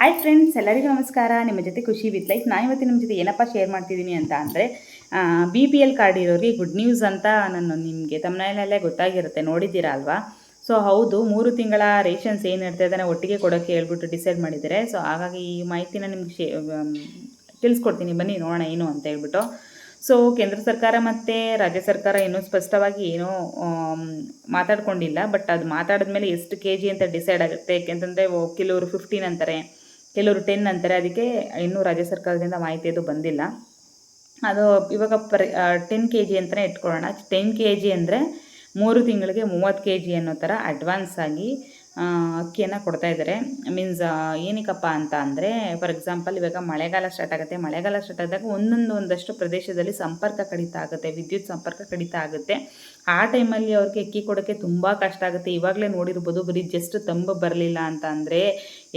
Hi friends ಎಲ್ಲರಿಗೂ ನಮಸ್ಕಾರ. ನಿಮ್ಮ ಜೊತೆ ಖುಷಿ ವಿತ್ ಲೈಫ್. ನಾನು ಇವತ್ತು ನಿಮ್ಮ ಜೊತೆ ಏನಪ್ಪ ಶೇರ್ ಮಾಡ್ತಿದ್ದೀನಿ ಅಂತ ಅಂದರೆ ಬಿ ಪಿ ಎಲ್ ಕಾರ್ಡ್ ಇರೋರಿಗೆ ಗುಡ್ ನ್ಯೂಸ್ ಅಂತ ನಾನು ನಿಮಗೆ ತಮ್ಮನಲ್ಲೇ ಗೊತ್ತಾಗಿರುತ್ತೆ. ನೋಡಿದ್ದೀರಾ ಅಲ್ವಾ? ಸೊ ಹೌದು, ಮೂರು ತಿಂಗಳ ರೇಷನ್ಸ್ ಏನು ಇರ್ತದೆ ಅದನ್ನು ಒಟ್ಟಿಗೆ ಕೊಡೋಕ್ಕೆ ಹೇಳ್ಬಿಟ್ಟು ಡಿಸೈಡ್ ಮಾಡಿದ್ದಾರೆ. ಸೊ ಹಾಗಾಗಿ ಈ ಮಾಹಿತಿನ ನಿಮ್ಗೆ ಶೇ ತಿಳಿಸ್ಕೊಡ್ತೀನಿ. ಬನ್ನಿ, ನೋಡೋಣ ಏನು ಅಂತ ಹೇಳ್ಬಿಟ್ಟು. ಸೊ ಕೇಂದ್ರ ಸರ್ಕಾರ ಮತ್ತು ರಾಜ್ಯ ಸರ್ಕಾರ ಇನ್ನೂ ಸ್ಪಷ್ಟವಾಗಿ ಏನೂ ಮಾತಾಡ್ಕೊಂಡಿಲ್ಲ. ಬಟ್ ಅದು ಮಾತಾಡಿದ್ಮೇಲೆ ಎಷ್ಟು ಕೆ ಜಿ ಅಂತ ಡಿಸೈಡ್ ಆಗುತ್ತೆ? ಯಾಕೆಂತಂದರೆ ಕೆಲವರು ಫಿಫ್ಟೀನ್ ಅಂತಾರೆ. ಕೆಲವರು ಟೆನ್ ಅಂತಾರೆ, ಅದಕ್ಕೆ ಇನ್ನೂ ರಾಜ್ಯ ಸರ್ಕಾರದಿಂದ ಮಾಹಿತಿ ಅದು ಬಂದಿಲ್ಲ. ಅದು ಇವಾಗ ಪರ್ ಟೆನ್ ಕೆ ಜಿ ಅಂತಲೇ ಇಟ್ಕೊಳ್ಳೋಣ. ಟೆನ್ ಕೆ ಜಿ ಅಂದರೆ ಮೂರು ತಿಂಗಳಿಗೆ ಮೂವತ್ತು ಕೆ ಜಿ ಅನ್ನೋ ಥರ ಅಡ್ವಾನ್ಸ್ ಆಗಿ ಅಕ್ಕಿಯನ್ನು ಕೊಡ್ತಾ ಇದ್ದಾರೆ ಮೀನ್ಸ್ ಏನಕ್ಕಪ್ಪ ಅಂತ ಅಂದರೆ ಫಾರ್ ಎಕ್ಸಾಂಪಲ್ ಇವಾಗ ಮಳೆಗಾಲ ಸ್ಟಾರ್ಟ್ ಆಗುತ್ತೆ. ಮಳೆಗಾಲ ಸ್ಟಾರ್ಟ್ ಆದಾಗ ಒಂದೊಂದು ಒಂದಷ್ಟು ಪ್ರದೇಶದಲ್ಲಿ ಸಂಪರ್ಕ ಕಡಿತ ಆಗುತ್ತೆ. ವಿದ್ಯುತ್ ಸಂಪರ್ಕ ಕಡಿತ ಆಗುತ್ತೆ. ಆ ಟೈಮಲ್ಲಿ ಅವ್ರಿಗೆ ಅಕ್ಕಿ ಕೊಡೋಕ್ಕೆ ತುಂಬ ಕಷ್ಟ ಆಗುತ್ತೆ. ಇವಾಗಲೇ ನೋಡಿರ್ಬೋದು, ಬರೀ ಜಸ್ಟ್ ತಂಬ ಬರಲಿಲ್ಲ ಅಂತ ಅಂದರೆ,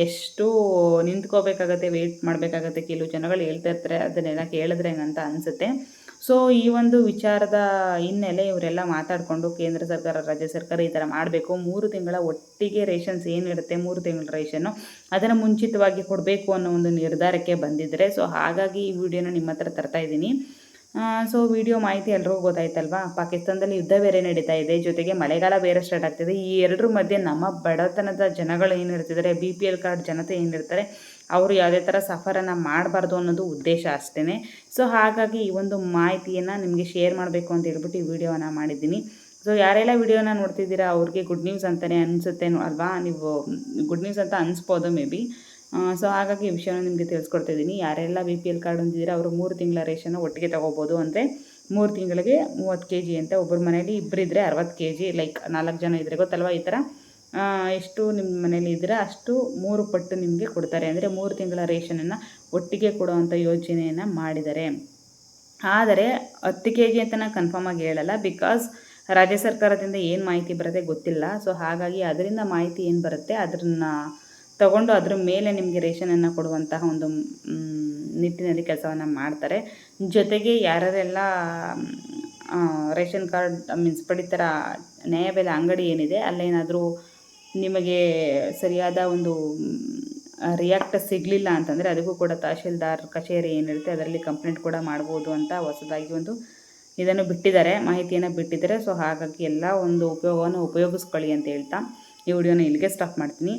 ಎಷ್ಟು ನಿಂತ್ಕೋಬೇಕಾಗತ್ತೆ ವೆಯ್ಟ್ ಮಾಡಬೇಕಾಗತ್ತೆ. ಕೆಲವು ಜನಗಳು ಹೇಳ್ತಾ ಇರ್ತಾರೆ, ಅದನ್ನೆಲ್ಲ ಕೇಳಿದ್ರೆ ಹೆಂಗಂತ ಅನಿಸುತ್ತೆ. ಸೊ ಈ ಒಂದು ವಿಚಾರದ ಹಿನ್ನೆಲೆ ಇವರೆಲ್ಲ ಮಾತಾಡಿಕೊಂಡು ಕೇಂದ್ರ ಸರ್ಕಾರ, ರಾಜ್ಯ ಸರ್ಕಾರ ಈ ಥರ ಮಾಡಬೇಕು. ಮೂರು ತಿಂಗಳ ಒಟ್ಟಿಗೆ ರೇಷನ್ಸ್ ಏನಿರುತ್ತೆ ಮೂರು ತಿಂಗಳ ರೇಷನ್ನು ಅದನ್ನು ಮುಂಚಿತವಾಗಿ ಕೊಡಬೇಕು ಅನ್ನೋ ಒಂದು ನಿರ್ಧಾರಕ್ಕೆ ಬಂದಿದ್ದರೆ ಸೊ ಹಾಗಾಗಿ ಈ ವಿಡಿಯೋನ ನಿಮ್ಮ ಹತ್ರ ತರ್ತಾ ಇದ್ದೀನಿ. ಸೊ ವಿಡಿಯೋ ಮಾಹಿತಿ ಎಲ್ರಿಗೂ ಗೊತ್ತಾಯ್ತಲ್ವಾ? ಪಾಕಿಸ್ತಾನದಲ್ಲಿ ಯುದ್ಧ ಬೇರೆ ನಡೀತಾ ಇದೆ. ಜೊತೆಗೆ ಮಳೆಗಾಲ ಬೇರೆ ಸ್ಟಾರ್ಟ್ ಆಗ್ತಿದೆ. ಈ ಎರಡರ ಮಧ್ಯೆ ನಮ್ಮ ಬಡತನದ ಜನಗಳು ಏನಿರ್ತಿದ್ದಾರೆ ಬಿ ಪಿ ಎಲ್ ಕಾರ್ಡ್ ಜನತೆ ಏನಿರ್ತಾರೆ ಅವರು ಯಾವುದೇ ಥರ ಸಫರನ್ನು ಮಾಡಬಾರ್ದು ಅನ್ನೋದು ಉದ್ದೇಶ ಅಷ್ಟೇ ಸೊ ಹಾಗಾಗಿ ಈ ಒಂದು ಮಾಹಿತಿಯನ್ನು ನಿಮಗೆ ಶೇರ್ ಮಾಡಬೇಕು ಅಂತ ಹೇಳ್ಬಿಟ್ಟು ಈ ವಿಡಿಯೋನ ಮಾಡಿದ್ದೀನಿ. ಸೊ ಯಾರೆಲ್ಲ ವಿಡಿಯೋನ ನೋಡ್ತಿದ್ದೀರಾ, ಅವ್ರಿಗೆ ಗುಡ್ ನ್ಯೂಸ್ ಅಂತಲೇ ಅನಿಸುತ್ತೆ ಅಲ್ವಾ? ನೀವು ಗುಡ್ ನ್ಯೂಸ್ ಅಂತ ಅನಿಸ್ಬೋದು ಮೇ ಬಿ. ಸೊ ಹಾಗಾಗಿ ಈ ವಿಷಯನ ನಿಮಗೆ ತಿಳಿಸ್ಕೊಡ್ತಾ ಇದ್ದೀನಿ. ಯಾರೆಲ್ಲ ಬಿ ಪಿ ಎಲ್ ಕಾರ್ಡ್ ಹೊಂದಿದ್ದೀರಾ ಅವರು ಮೂರು ತಿಂಗಳ ರೇಷನ್ನು ಒಟ್ಟಿಗೆ ತೊಗೋಬೋದು ಅಂದರೆ ಮೂರು ತಿಂಗಳಿಗೆ ಮೂವತ್ತು ಕೆ ಜಿ ಅಂತ ಒಬ್ಬರ ಮನೇಲಿ ಇಬ್ಬರಿದ್ದರೆ ಅರವತ್ತು ಕೆ ಜಿ ಲೈಕ್ ನಾಲ್ಕು ಜನ ಇದ್ದರೆ ಗೊತ್ತಲ್ವ ಈ ಥರ? ಎಷ್ಟು ನಿಮ್ಮ ಮನೇಲಿ ಇದ್ದರೆ, ಅಷ್ಟು ಮೂರು ಪಟ್ಟು ನಿಮಗೆ ಕೊಡ್ತಾರೆ. ಅಂದರೆ ಮೂರು ತಿಂಗಳ ರೇಷನನ್ನು ಒಟ್ಟಿಗೆ ಕೊಡುವಂಥ ಯೋಜನೆಯನ್ನು ಮಾಡಿದ್ದಾರೆ. ಆದರೆ ಹತ್ತು ಕೆ ಜಿ ಅಂತ ನಾನು ಕನ್ಫರ್ಮ್ ಆಗಿ ಹೇಳಲ್ಲ ಬಿಕಾಸ್ ರಾಜ್ಯ ಸರ್ಕಾರದಿಂದ ಏನು ಮಾಹಿತಿ ಬರುತ್ತೆ ಗೊತ್ತಿಲ್ಲ. ಸೊ ಹಾಗಾಗಿ ಅದರಿಂದ ಮಾಹಿತಿ ಏನು ಬರುತ್ತೆ ಅದನ್ನು ತಗೊಂಡು ಅದ್ರ ಮೇಲೆ ನಿಮಗೆ ರೇಷನನ್ನು ಕೊಡುವಂತಹ ಒಂದು ನಿಟ್ಟಿನಲ್ಲಿ ಕೆಲಸವನ್ನು ಮಾಡ್ತಾರೆ. ಜೊತೆಗೆ ಯಾರೆಲ್ಲ ರೇಷನ್ ಕಾರ್ಡ್ ಮೀನ್ಸ್ ಪಡಿತರ, ನ್ಯಾಯಬೆಲೆ ಅಂಗಡಿ ಏನಿದೆ, ಅಲ್ಲೇನಾದರೂ ನಿಮಗೆ ಸರಿಯಾದ ಒಂದು ರಿಯಾಕ್ಟ್ ಸಿಗಲಿಲ್ಲ ಅಂತಂದರೆ ಅದಕ್ಕೂ ಕೂಡ ತಹಶೀಲ್ದಾರ್ ಕಚೇರಿ ಏನಿರುತ್ತೆ ಅದರಲ್ಲಿ ಕಂಪ್ಲೇಂಟ್ ಕೂಡ ಮಾಡ್ಬೋದು ಅಂತ ಹೊಸದಾಗಿ ಒಂದು ಇದನ್ನು ಬಿಟ್ಟಿದ್ದಾರೆ. ಮಾಹಿತಿಯನ್ನು ಬಿಟ್ಟಿದ್ದಾರೆ. ಸೊ ಹಾಗಾಗಿ ಎಲ್ಲ ಒಂದು ಉಪಯೋಗವನ್ನು ಉಪಯೋಗಿಸ್ಕೊಳ್ಳಿ ಅಂತ ಹೇಳ್ತಾ ಈ ವಿಡಿಯೋನ ಇಲ್ಲಿಗೆ ಸ್ಟಾಪ್ ಮಾಡ್ತೀನಿ.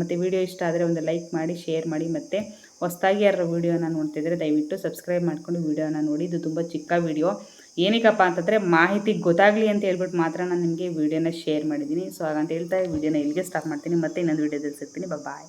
ಮತ್ತು ವಿಡಿಯೋ ಇಷ್ಟ ಆದರೆ ಒಂದು ಲೈಕ್ ಮಾಡಿ ಶೇರ್ ಮಾಡಿ, ಮತ್ತು ಹೊಸದಾಗಿ ಯಾರು ವೀಡಿಯೋನ ನೋಡ್ತಿದ್ರೆ ದಯವಿಟ್ಟು ಸಬ್ಸ್ಕ್ರೈಬ್ ಮಾಡ್ಕೊಂಡು ವೀಡಿಯೋನ ನೋಡಿ. ಇದು ತುಂಬ ಚಿಕ್ಕ ವೀಡಿಯೋ. ಏನಕ್ಕಪ್ಪ ಅಂತಂದರೆ ಮಾಹಿತಿ ಗೊತ್ತಾಗಲಿ ಅಂತ ಹೇಳ್ಬಿಟ್ಟು ಮಾತ್ರ ನಾನು ನಿಮಗೆ ವೀಡಿಯೋನ ಶೇರ್ ಮಾಡಿದ್ದೀನಿ. ಸೊ ಹಾಗಂತ ಹೇಳ್ತಾ ವಿಡಿಯೋನ ಇಲ್ಲಿಗೆ ಸ್ಟಾಪ್ ಮಾಡ್ತೀನಿ. ಮತ್ತೆ ಇನ್ನೊಂದು ವೀಡಿಯೋದಲ್ಲಿ ಸಿಗ್ತೀನಿ. ಬಾಯ್